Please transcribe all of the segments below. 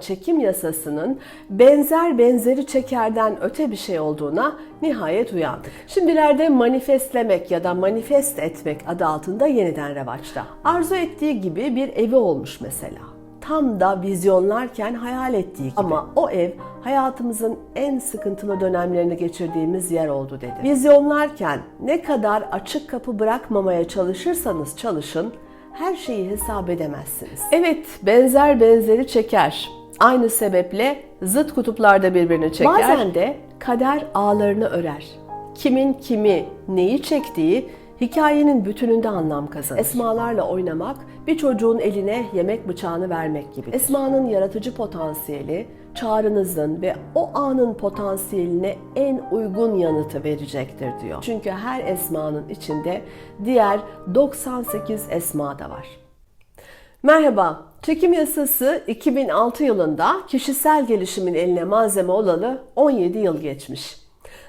çekim yasasının benzer benzeri çekerden öte bir şey olduğuna nihayet uyandık. Şimdilerde manifestlemek ya da manifest etmek adı altında yeniden revaçta. Arzu ettiği gibi bir evi olmuş mesela. Tam da vizyonlarken hayal ettiği gibi. Ama o ev hayatımızın en sıkıntılı dönemlerini geçirdiğimiz yer oldu dedi. Vizyonlarken ne kadar açık kapı bırakmamaya çalışırsanız çalışın her şeyi hesap edemezsiniz. Evet, benzer benzeri çeker. Aynı sebeple zıt kutuplarda birbirini çeker. Bazen de kader ağlarını örer. Kimin kimi, neyi çektiği hikayenin bütününde anlam kazanır. Esmalarla oynamak bir çocuğun eline yemek bıçağını vermek gibi. Esmanın yaratıcı potansiyeli çağrınızın ve o anın potansiyeline en uygun yanıtı verecektir diyor. Çünkü her esmanın içinde diğer 98 esma da var. Merhaba, çekim yasası 2006 yılında kişisel gelişimin eline malzeme olalı 17 yıl geçmiş.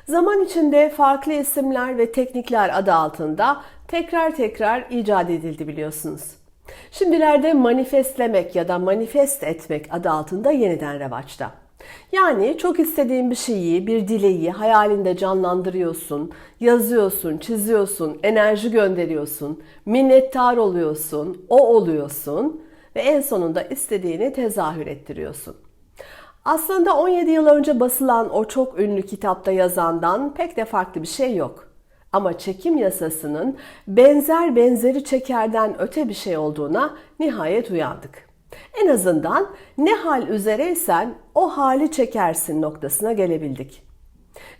Zaman içinde farklı isimler ve teknikler adı altında tekrar tekrar icat edildi biliyorsunuz. Şimdilerde manifestlemek ya da manifest etmek adı altında yeniden revaçta. Yani çok istediğin bir şeyi, bir dileği hayalinde canlandırıyorsun, yazıyorsun, çiziyorsun, enerji gönderiyorsun, minnettar oluyorsun, o oluyorsun ve en sonunda istediğini tezahür ettiriyorsun. Aslında 17 yıl önce basılan o çok ünlü kitapta yazandan pek de farklı bir şey yok. Ama çekim yasasının benzer benzeri çekerden öte bir şey olduğuna nihayet uyandık. En azından ne hal üzereysen o hali çekersin noktasına gelebildik.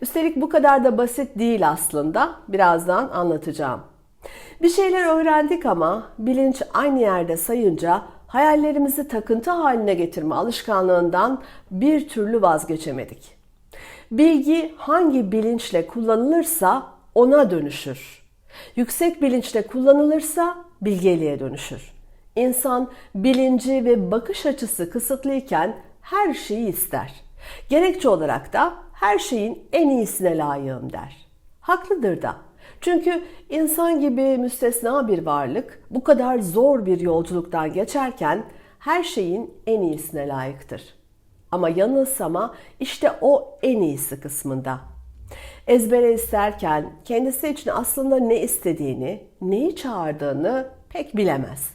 Üstelik bu kadar da basit değil aslında. Birazdan anlatacağım. Bir şeyler öğrendik ama bilinç aynı yerde sayınca hayallerimizi takıntı haline getirme alışkanlığından bir türlü vazgeçemedik. Bilgi hangi bilinçle kullanılırsa ona dönüşür. Yüksek bilinçle kullanılırsa bilgeliğe dönüşür. İnsan bilinci ve bakış açısı kısıtlıyken her şeyi ister. Gerekçe olarak da her şeyin en iyisine layığım der. Haklıdır da. Çünkü insan gibi müstesna bir varlık bu kadar zor bir yolculuktan geçerken her şeyin en iyisine layıktır. Ama yanılsama işte o en iyisi kısmında. Ezbere isterken kendisi için aslında ne istediğini, neyi çağırdığını pek bilemez.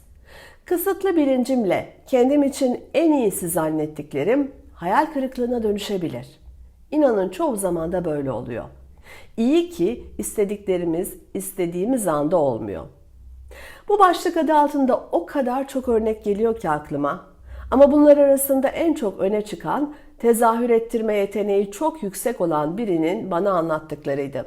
Kısıtlı bilincimle kendim için en iyisi zannettiklerim hayal kırıklığına dönüşebilir. İnanın çoğu zaman da böyle oluyor. İyi ki istediklerimiz istediğimiz anda olmuyor. Bu başlık adı altında o kadar çok örnek geliyor ki aklıma. Ama bunlar arasında en çok öne çıkan tezahür ettirme yeteneği çok yüksek olan birinin bana anlattıklarıydı.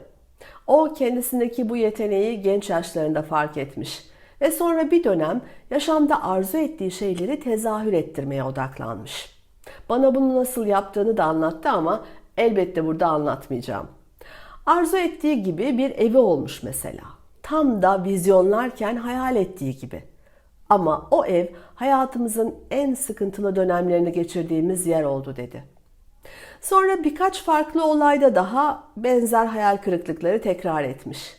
O kendisindeki bu yeteneği genç yaşlarında fark etmiş ve sonra bir dönem yaşamda arzu ettiği şeyleri tezahür ettirmeye odaklanmış. Bana bunu nasıl yaptığını da anlattı ama elbette burada anlatmayacağım. Arzu ettiği gibi bir evi olmuş mesela. Tam da vizyonlarken hayal ettiği gibi. Ama o ev hayatımızın en sıkıntılı dönemlerini geçirdiğimiz yer oldu dedi. Sonra birkaç farklı olayda daha benzer hayal kırıklıkları tekrar etmiş.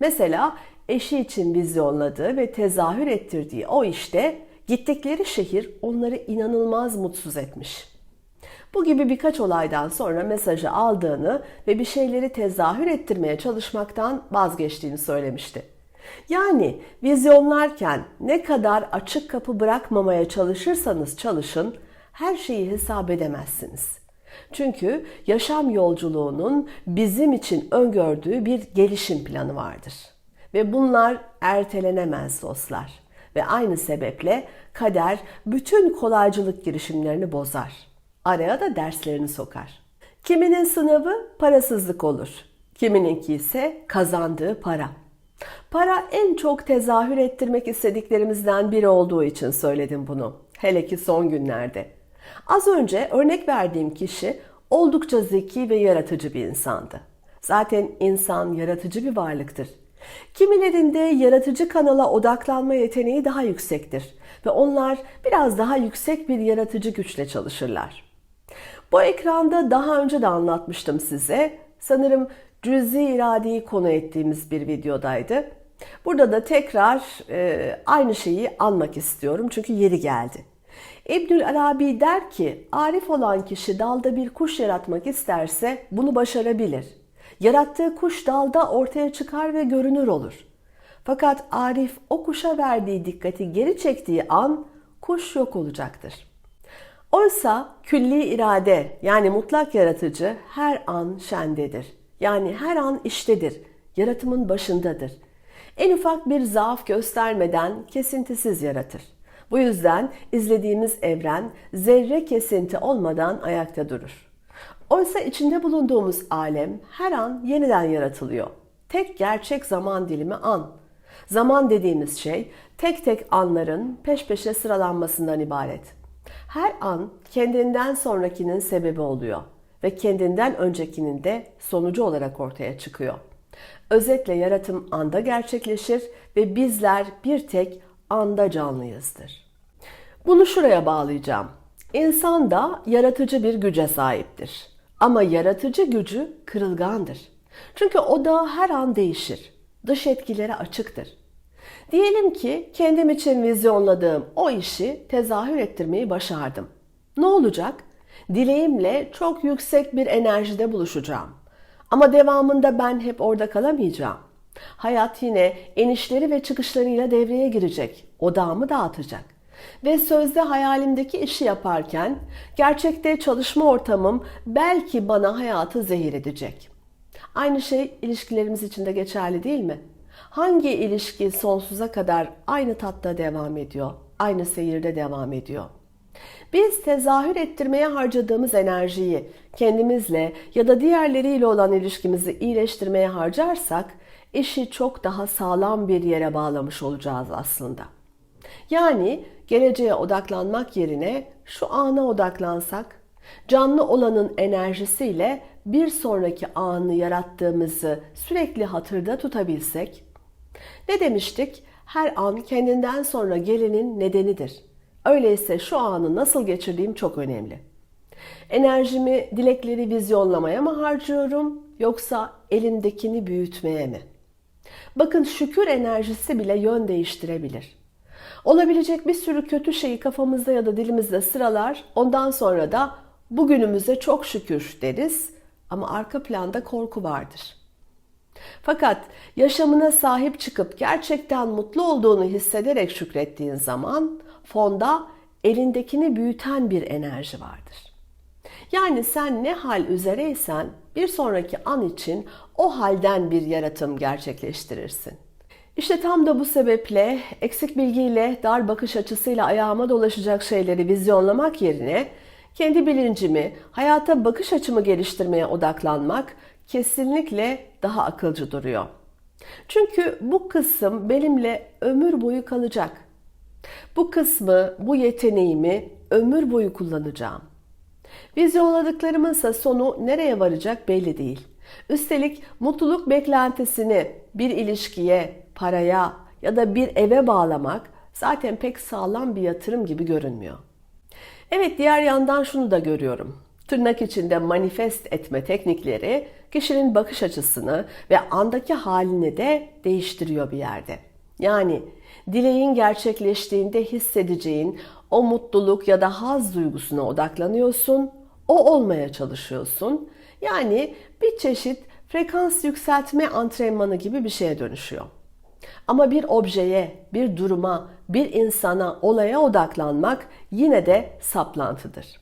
Mesela eşi için vizyonladığı ve tezahür ettirdiği o işte gittikleri şehir onları inanılmaz mutsuz etmiş. Bu gibi birkaç olaydan sonra mesajı aldığını ve bir şeyleri tezahür ettirmeye çalışmaktan vazgeçtiğini söylemişti. Yani vizyonlarken ne kadar açık kapı bırakmamaya çalışırsanız çalışın her şeyi hesap edemezsiniz. Çünkü yaşam yolculuğunun bizim için öngördüğü bir gelişim planı vardır. Ve bunlar ertelenemez dostlar. Ve aynı sebeple kader bütün kolaycılık girişimlerini bozar. Araya da derslerini sokar. Kiminin sınavı parasızlık olur. Kimininki ise kazandığı para. Para en çok tezahür ettirmek istediklerimizden biri olduğu için söyledim bunu. Hele ki son günlerde. Az önce örnek verdiğim kişi oldukça zeki ve yaratıcı bir insandı. Zaten insan yaratıcı bir varlıktır. Kimilerinde yaratıcı kanala odaklanma yeteneği daha yüksektir ve onlar biraz daha yüksek bir yaratıcı güçle çalışırlar. Bu ekranda daha önce de anlatmıştım size. Sanırım cüzi iradeyi konu ettiğimiz bir videodaydı. Burada da tekrar e, aynı şeyi anmak istiyorum çünkü yeri geldi. İbnül Arabi der ki, arif olan kişi dalda bir kuş yaratmak isterse bunu başarabilir. Yarattığı kuş dalda ortaya çıkar ve görünür olur. Fakat arif o kuşa verdiği dikkati geri çektiği an kuş yok olacaktır. Oysa külli irade yani mutlak yaratıcı her an şendedir. Yani her an iştedir. Yaratımın başındadır. En ufak bir zaaf göstermeden kesintisiz yaratır. Bu yüzden izlediğimiz evren zerre kesinti olmadan ayakta durur. Oysa içinde bulunduğumuz alem her an yeniden yaratılıyor. Tek gerçek zaman dilimi an. Zaman dediğimiz şey tek tek anların peş peşe sıralanmasından ibaret. Her an kendinden sonrakinin sebebi oluyor ve kendinden öncekinin de sonucu olarak ortaya çıkıyor. Özetle yaratım anda gerçekleşir ve bizler bir tek anda canlıyızdır. Bunu şuraya bağlayacağım. İnsan da yaratıcı bir güce sahiptir. Ama yaratıcı gücü kırılgandır. Çünkü o da her an değişir. Dış etkilere açıktır. Diyelim ki kendim için vizyonladığım o işi tezahür ettirmeyi başardım. Ne olacak? Dileğimle çok yüksek bir enerjide buluşacağım. Ama devamında ben hep orada kalamayacağım. Hayat yine enişleri ve çıkışlarıyla devreye girecek. Odağımı dağıtacak. Ve sözde hayalimdeki işi yaparken gerçekte çalışma ortamım belki bana hayatı zehir edecek. Aynı şey ilişkilerimiz için de geçerli değil mi? Hangi ilişki sonsuza kadar aynı tatta devam ediyor, aynı seyirde devam ediyor? Biz tezahür ettirmeye harcadığımız enerjiyi kendimizle ya da diğerleriyle olan ilişkimizi iyileştirmeye harcarsak işi çok daha sağlam bir yere bağlamış olacağız aslında. Yani geleceğe odaklanmak yerine şu ana odaklansak, canlı olanın enerjisiyle bir sonraki anı yarattığımızı sürekli hatırda tutabilsek, ne demiştik? Her an kendinden sonra gelenin nedenidir. Öyleyse şu anı nasıl geçirdiğim çok önemli. Enerjimi dilekleri vizyonlamaya mı harcıyorum yoksa elimdekini büyütmeye mi? Bakın şükür enerjisi bile yön değiştirebilir. Olabilecek bir sürü kötü şeyi kafamızda ya da dilimizde sıralar, ondan sonra da bugünümüze çok şükür deriz ama arka planda korku vardır. Fakat yaşamına sahip çıkıp gerçekten mutlu olduğunu hissederek şükrettiğin zaman fonda elindekini büyüten bir enerji vardır. Yani sen ne hal üzereysen bir sonraki an için o halden bir yaratım gerçekleştirirsin. İşte tam da bu sebeple eksik bilgiyle, dar bakış açısıyla ayağıma dolaşacak şeyleri vizyonlamak yerine kendi bilincimi, hayata bakış açımı geliştirmeye odaklanmak kesinlikle daha akılcı duruyor. Çünkü bu kısım benimle ömür boyu kalacak. Bu kısmı, bu yeteneğimi ömür boyu kullanacağım. Vizyonladıklarımın ise sonu nereye varacak belli değil. Üstelik mutluluk beklentisini bir ilişkiye, paraya ya da bir eve bağlamak zaten pek sağlam bir yatırım gibi görünmüyor. Evet diğer yandan şunu da görüyorum. Tırnak içinde manifest etme teknikleri kişinin bakış açısını ve andaki halini de değiştiriyor bir yerde. Yani dileğin gerçekleştiğinde hissedeceğin o mutluluk ya da haz duygusuna odaklanıyorsun, o olmaya çalışıyorsun. Yani bir çeşit frekans yükseltme antrenmanı gibi bir şeye dönüşüyor. Ama bir objeye, bir duruma, bir insana, olaya odaklanmak yine de saplantıdır.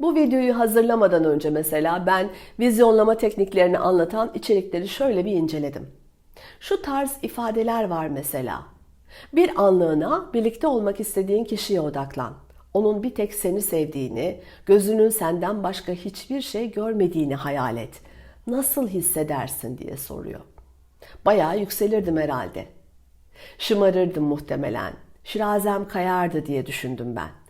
Bu videoyu hazırlamadan önce mesela ben vizyonlama tekniklerini anlatan içerikleri şöyle bir inceledim. Şu tarz ifadeler var mesela. Bir anlığına birlikte olmak istediğin kişiye odaklan. Onun bir tek seni sevdiğini, gözünün senden başka hiçbir şey görmediğini hayal et. Nasıl hissedersin diye soruyor. Bayağı yükselirdim herhalde. Şımarırdım muhtemelen. Şirazem kayardı diye düşündüm ben.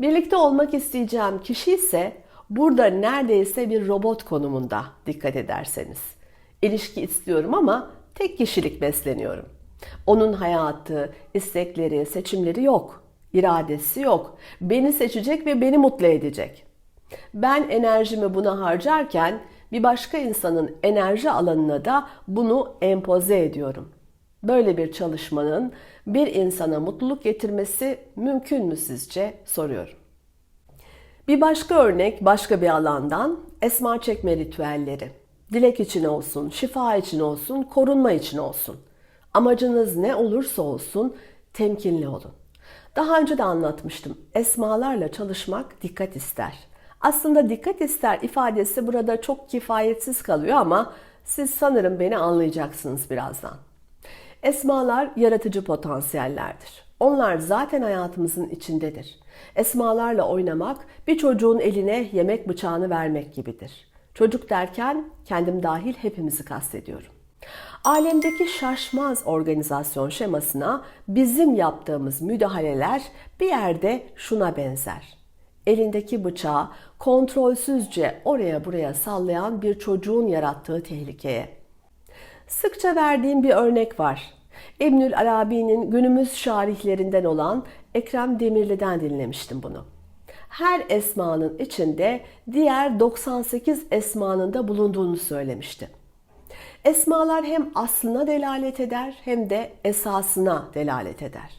Birlikte olmak isteyeceğim kişi ise burada neredeyse bir robot konumunda dikkat ederseniz. İlişki istiyorum ama tek kişilik besleniyorum. Onun hayatı, istekleri, seçimleri yok. İradesi yok. Beni seçecek ve beni mutlu edecek. Ben enerjimi buna harcarken bir başka insanın enerji alanına da bunu empoze ediyorum. Böyle bir çalışmanın bir insana mutluluk getirmesi mümkün mü sizce soruyorum. Bir başka örnek başka bir alandan esma çekme ritüelleri. Dilek için olsun, şifa için olsun, korunma için olsun. Amacınız ne olursa olsun temkinli olun. Daha önce de anlatmıştım. Esmalarla çalışmak dikkat ister. Aslında dikkat ister ifadesi burada çok kifayetsiz kalıyor ama siz sanırım beni anlayacaksınız birazdan. Esmalar yaratıcı potansiyellerdir. Onlar zaten hayatımızın içindedir. Esmalarla oynamak bir çocuğun eline yemek bıçağını vermek gibidir. Çocuk derken kendim dahil hepimizi kastediyorum. Alemdeki şaşmaz organizasyon şemasına bizim yaptığımız müdahaleler bir yerde şuna benzer. Elindeki bıçağı kontrolsüzce oraya buraya sallayan bir çocuğun yarattığı tehlikeye. Sıkça verdiğim bir örnek var. İbnül Arabi'nin günümüz şarihlerinden olan Ekrem Demirli'den dinlemiştim bunu. Her esmanın içinde diğer 98 esmanın da bulunduğunu söylemişti. Esmalar hem aslına delalet eder hem de esasına delalet eder.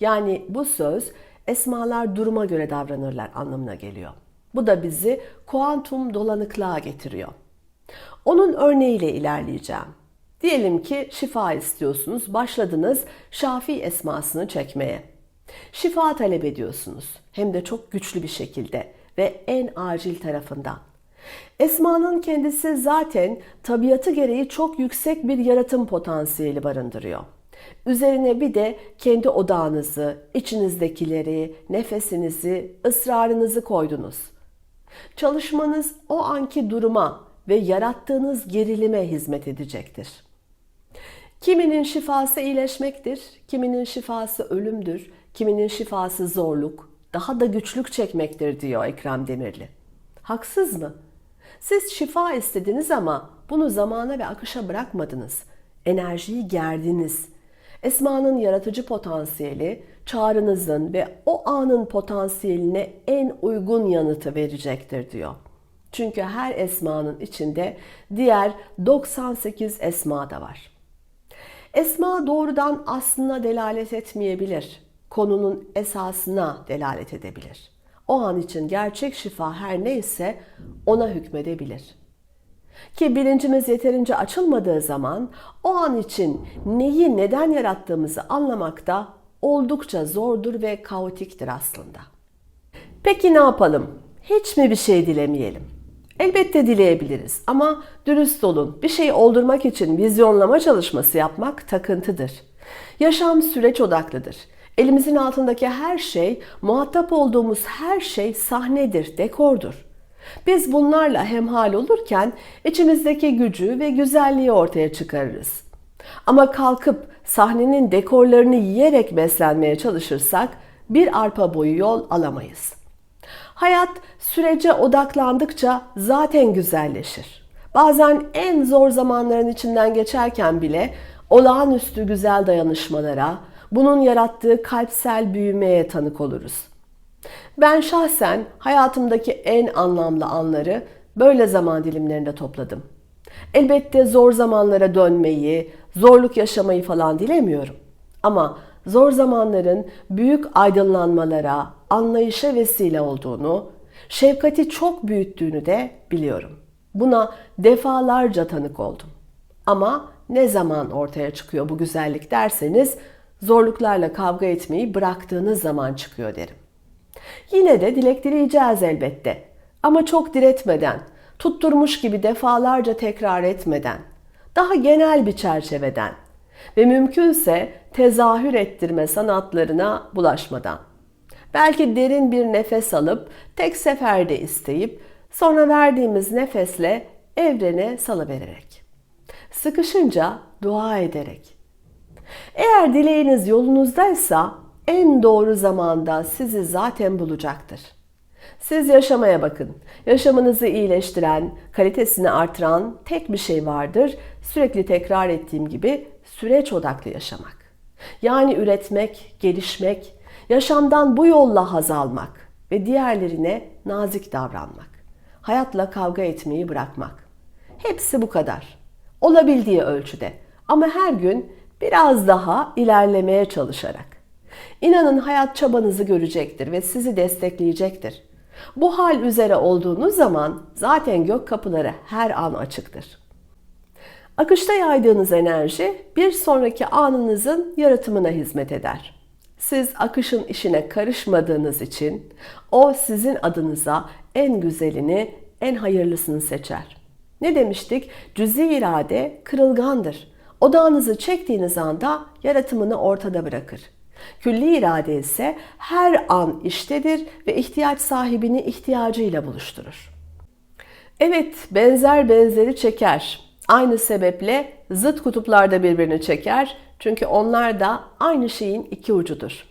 Yani bu söz esmalar duruma göre davranırlar anlamına geliyor. Bu da bizi kuantum dolanıklığa getiriyor. Onun örneğiyle ilerleyeceğim. Diyelim ki şifa istiyorsunuz, başladınız Şafi esmasını çekmeye. Şifa talep ediyorsunuz. Hem de çok güçlü bir şekilde ve en acil tarafından. Esmanın kendisi zaten tabiatı gereği çok yüksek bir yaratım potansiyeli barındırıyor. Üzerine bir de kendi odağınızı, içinizdekileri, nefesinizi, ısrarınızı koydunuz. Çalışmanız o anki duruma ve yarattığınız gerilime hizmet edecektir. Kiminin şifası iyileşmektir, kiminin şifası ölümdür, kiminin şifası zorluk, daha da güçlük çekmektir diyor Ekrem Demirli. Haksız mı? Siz şifa istediniz ama bunu zamana ve akışa bırakmadınız. Enerjiyi gerdiniz. Esmanın yaratıcı potansiyeli çağrınızın ve o anın potansiyeline en uygun yanıtı verecektir diyor. Çünkü her esmanın içinde diğer 98 esma da var. Esma doğrudan aslına delalet etmeyebilir. Konunun esasına delalet edebilir. O an için gerçek şifa her neyse ona hükmedebilir. Ki bilincimiz yeterince açılmadığı zaman o an için neyi neden yarattığımızı anlamakta oldukça zordur ve kaotiktir aslında. Peki ne yapalım? Hiç mi bir şey dilemeyelim? Elbette dileyebiliriz ama dürüst olun. Bir şey oldurmak için vizyonlama çalışması yapmak takıntıdır. Yaşam süreç odaklıdır. Elimizin altındaki her şey, muhatap olduğumuz her şey sahnedir, dekordur. Biz bunlarla hemhal olurken içimizdeki gücü ve güzelliği ortaya çıkarırız. Ama kalkıp sahnenin dekorlarını yiyerek beslenmeye çalışırsak bir arpa boyu yol alamayız. Hayat sürece odaklandıkça zaten güzelleşir. Bazen en zor zamanların içinden geçerken bile olağanüstü güzel dayanışmalara, bunun yarattığı kalpsel büyümeye tanık oluruz. Ben şahsen hayatımdaki en anlamlı anları böyle zaman dilimlerinde topladım. Elbette zor zamanlara dönmeyi, zorluk yaşamayı falan dilemiyorum. Ama zor zamanların büyük aydınlanmalara, anlayışa vesile olduğunu, şefkati çok büyüttüğünü de biliyorum. Buna defalarca tanık oldum. Ama ne zaman ortaya çıkıyor bu güzellik derseniz zorluklarla kavga etmeyi bıraktığınız zaman çıkıyor derim. Yine de dilek dileyeceğiz elbette. Ama çok diretmeden, tutturmuş gibi defalarca tekrar etmeden, daha genel bir çerçeveden ve mümkünse tezahür ettirme sanatlarına bulaşmadan. Belki derin bir nefes alıp tek seferde isteyip sonra verdiğimiz nefesle evrene salıvererek. Sıkışınca dua ederek. Eğer dileğiniz yolunuzdaysa en doğru zamanda sizi zaten bulacaktır. Siz yaşamaya bakın. Yaşamınızı iyileştiren, kalitesini artıran tek bir şey vardır. Sürekli tekrar ettiğim gibi süreç odaklı yaşamak. Yani üretmek, gelişmek, yaşamdan bu yolla haz almak ve diğerlerine nazik davranmak. Hayatla kavga etmeyi bırakmak. Hepsi bu kadar. Olabildiği ölçüde ama her gün biraz daha ilerlemeye çalışarak. İnanın hayat çabanızı görecektir ve sizi destekleyecektir. Bu hal üzere olduğunuz zaman zaten gök kapıları her an açıktır. Akışta yaydığınız enerji bir sonraki anınızın yaratımına hizmet eder. Siz akışın işine karışmadığınız için o sizin adınıza en güzelini, en hayırlısını seçer. Ne demiştik? Cüzi irade kırılgandır. Odağınızı çektiğiniz anda yaratımını ortada bırakır. Külli irade ise her an iştedir ve ihtiyaç sahibini ihtiyacıyla buluşturur. Evet, benzer benzeri çeker. Aynı sebeple zıt kutuplarda birbirini çeker. Çünkü onlar da aynı şeyin iki ucudur.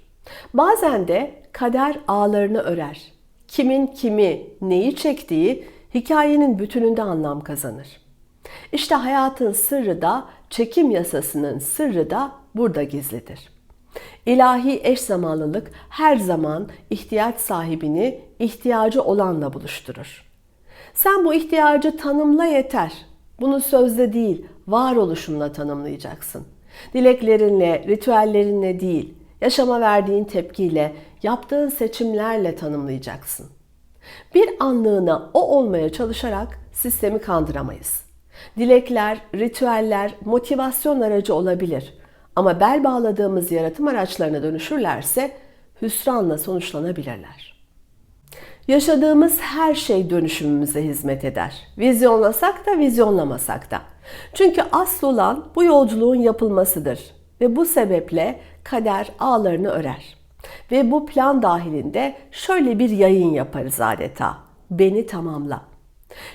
Bazen de kader ağlarını örer. Kimin kimi, neyi çektiği hikayenin bütününde anlam kazanır. İşte hayatın sırrı da, çekim yasasının sırrı da burada gizlidir. İlahi eş zamanlılık her zaman ihtiyaç sahibini ihtiyacı olanla buluşturur. Sen bu ihtiyacı tanımla yeter. Bunu sözle değil, varoluşunla tanımlayacaksın. Dileklerinle, ritüellerinle değil, yaşama verdiğin tepkiyle, yaptığın seçimlerle tanımlayacaksın. Bir anlığına o olmaya çalışarak sistemi kandıramayız. Dilekler, ritüeller motivasyon aracı olabilir ama bel bağladığımız yaratım araçlarına dönüşürlerse hüsranla sonuçlanabilirler. Yaşadığımız her şey dönüşümümüze hizmet eder. Vizyonlasak da vizyonlamasak da. Çünkü asıl olan bu yolculuğun yapılmasıdır ve bu sebeple kader ağlarını örer. Ve bu plan dahilinde şöyle bir yayın yaparız adeta. Beni tamamla.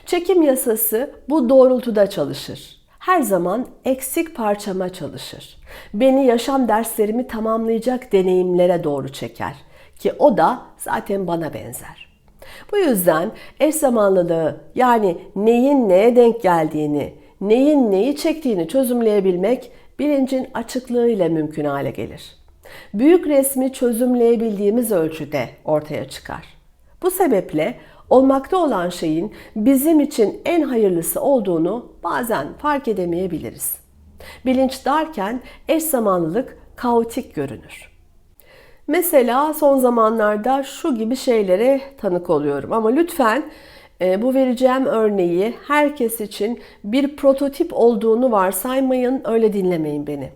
Çekim yasası bu doğrultuda çalışır. Her zaman eksik parçama çalışır. Beni yaşam derslerimi tamamlayacak deneyimlere doğru çeker ki o da zaten bana benzer. Bu yüzden eş zamanlılığı yani neyin neye denk geldiğini, neyin neyi çektiğini çözümleyebilmek bilincin açıklığıyla mümkün hale gelir. Büyük resmi çözümleyebildiğimiz ölçüde ortaya çıkar. Bu sebeple olmakta olan şeyin bizim için en hayırlısı olduğunu bazen fark edemeyebiliriz. Bilinç darken eş zamanlılık kaotik görünür. Mesela son zamanlarda şu gibi şeylere tanık oluyorum ama lütfen bu vereceğim örneği herkes için bir prototip olduğunu varsaymayın, öyle dinlemeyin beni.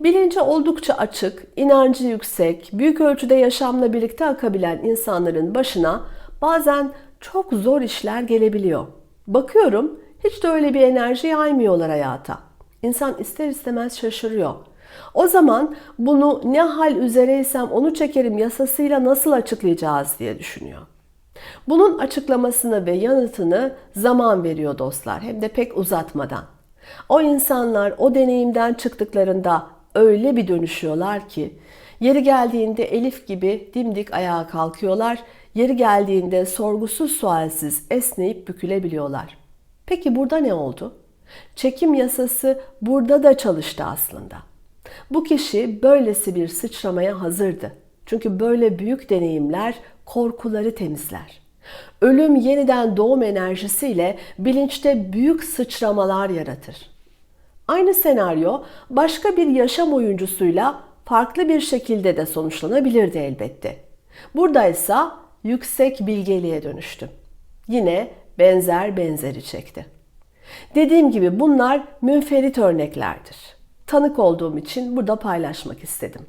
Bilinci oldukça açık, inancı yüksek, büyük ölçüde yaşamla birlikte akabilen insanların başına bazen çok zor işler gelebiliyor. Bakıyorum hiç de öyle bir enerji yaymıyorlar hayata. İnsan ister istemez şaşırıyor. O zaman bunu ne hal üzereysem onu çekerim yasasıyla nasıl açıklayacağız diye düşünüyor. Bunun açıklamasını ve yanıtını zaman veriyor dostlar hem de pek uzatmadan. O insanlar o deneyimden çıktıklarında öyle bir dönüşüyorlar ki yeri geldiğinde Elif gibi dimdik ayağa kalkıyorlar, yeri geldiğinde sorgusuz sualsiz esneyip bükülebiliyorlar. Peki burada ne oldu? Çekim yasası burada da çalıştı aslında. Bu kişi böylesi bir sıçramaya hazırdı. Çünkü böyle büyük deneyimler korkuları temizler. Ölüm yeniden doğum enerjisiyle bilinçte büyük sıçramalar yaratır. Aynı senaryo başka bir yaşam oyuncusuyla farklı bir şekilde de sonuçlanabilirdi elbette. Buradaysa yüksek bilgeliğe dönüştü. Yine benzer benzeri çekti. Dediğim gibi bunlar münferit örneklerdir. Tanık olduğum için burada paylaşmak istedim.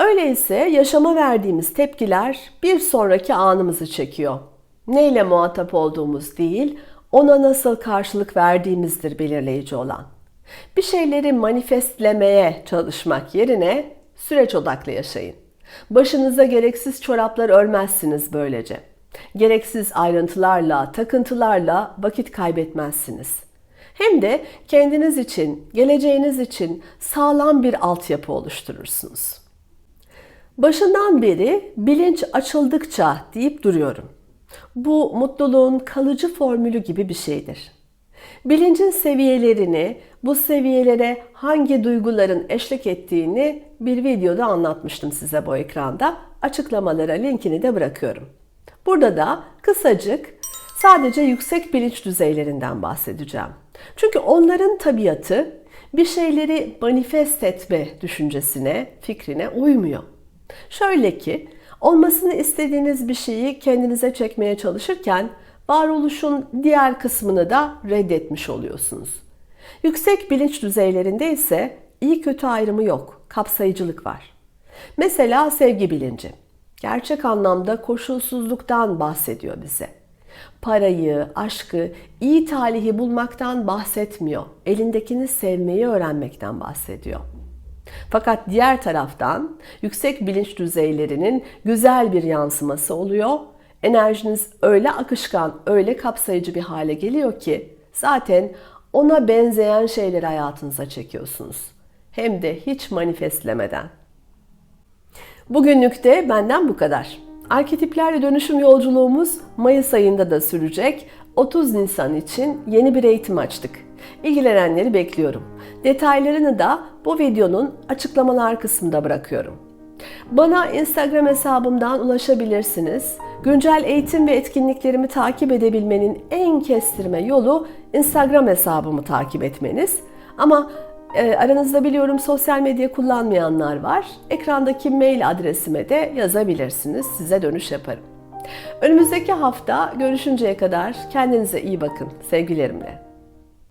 Öyleyse yaşama verdiğimiz tepkiler bir sonraki anımızı çekiyor. Neyle muhatap olduğumuz değil, ona nasıl karşılık verdiğimizdir belirleyici olan. Bir şeyleri manifestlemeye çalışmak yerine süreç odaklı yaşayın. Başınıza gereksiz çoraplar örmezsiniz böylece. Gereksiz ayrıntılarla, takıntılarla vakit kaybetmezsiniz. Hem de kendiniz için, geleceğiniz için sağlam bir altyapı oluşturursunuz. Başından beri bilinç açıldıkça deyip duruyorum. Bu mutluluğun kalıcı formülü gibi bir şeydir. Bilincin seviyelerini, bu seviyelere hangi duyguların eşlik ettiğini bir videoda anlatmıştım size bu ekranda. Açıklamalara linkini de bırakıyorum. Burada da kısacık sadece yüksek bilinç düzeylerinden bahsedeceğim. Çünkü onların tabiatı bir şeyleri manifest etme düşüncesine, fikrine uymuyor. Şöyle ki Olmasını istediğiniz bir şeyi kendinize çekmeye çalışırken varoluşun diğer kısmını da reddetmiş oluyorsunuz. Yüksek bilinç düzeylerinde ise iyi kötü ayrımı yok, kapsayıcılık var. Mesela sevgi bilinci. Gerçek anlamda koşulsuzluktan bahsediyor bize. Parayı, aşkı, iyi talihi bulmaktan bahsetmiyor. Elindekini sevmeyi öğrenmekten bahsediyor. Fakat diğer taraftan yüksek bilinç düzeylerinin güzel bir yansıması oluyor. Enerjiniz öyle akışkan, öyle kapsayıcı bir hale geliyor ki zaten ona benzeyen şeyleri hayatınıza çekiyorsunuz. Hem de hiç manifestlemeden. Bugünlük de benden bu kadar. Arketiplerle dönüşüm yolculuğumuz Mayıs ayında da sürecek. 30 Nisan için yeni bir eğitim açtık. İlgilenenleri bekliyorum. Detaylarını da bu videonun açıklamalar kısmında bırakıyorum. Bana Instagram hesabımdan ulaşabilirsiniz. Güncel eğitim ve etkinliklerimi takip edebilmenin en kestirme yolu Instagram hesabımı takip etmeniz. Ama e, aranızda biliyorum sosyal medya kullanmayanlar var. Ekrandaki mail adresime de yazabilirsiniz. Size dönüş yaparım. Önümüzdeki hafta görüşünceye kadar kendinize iyi bakın. Sevgilerimle.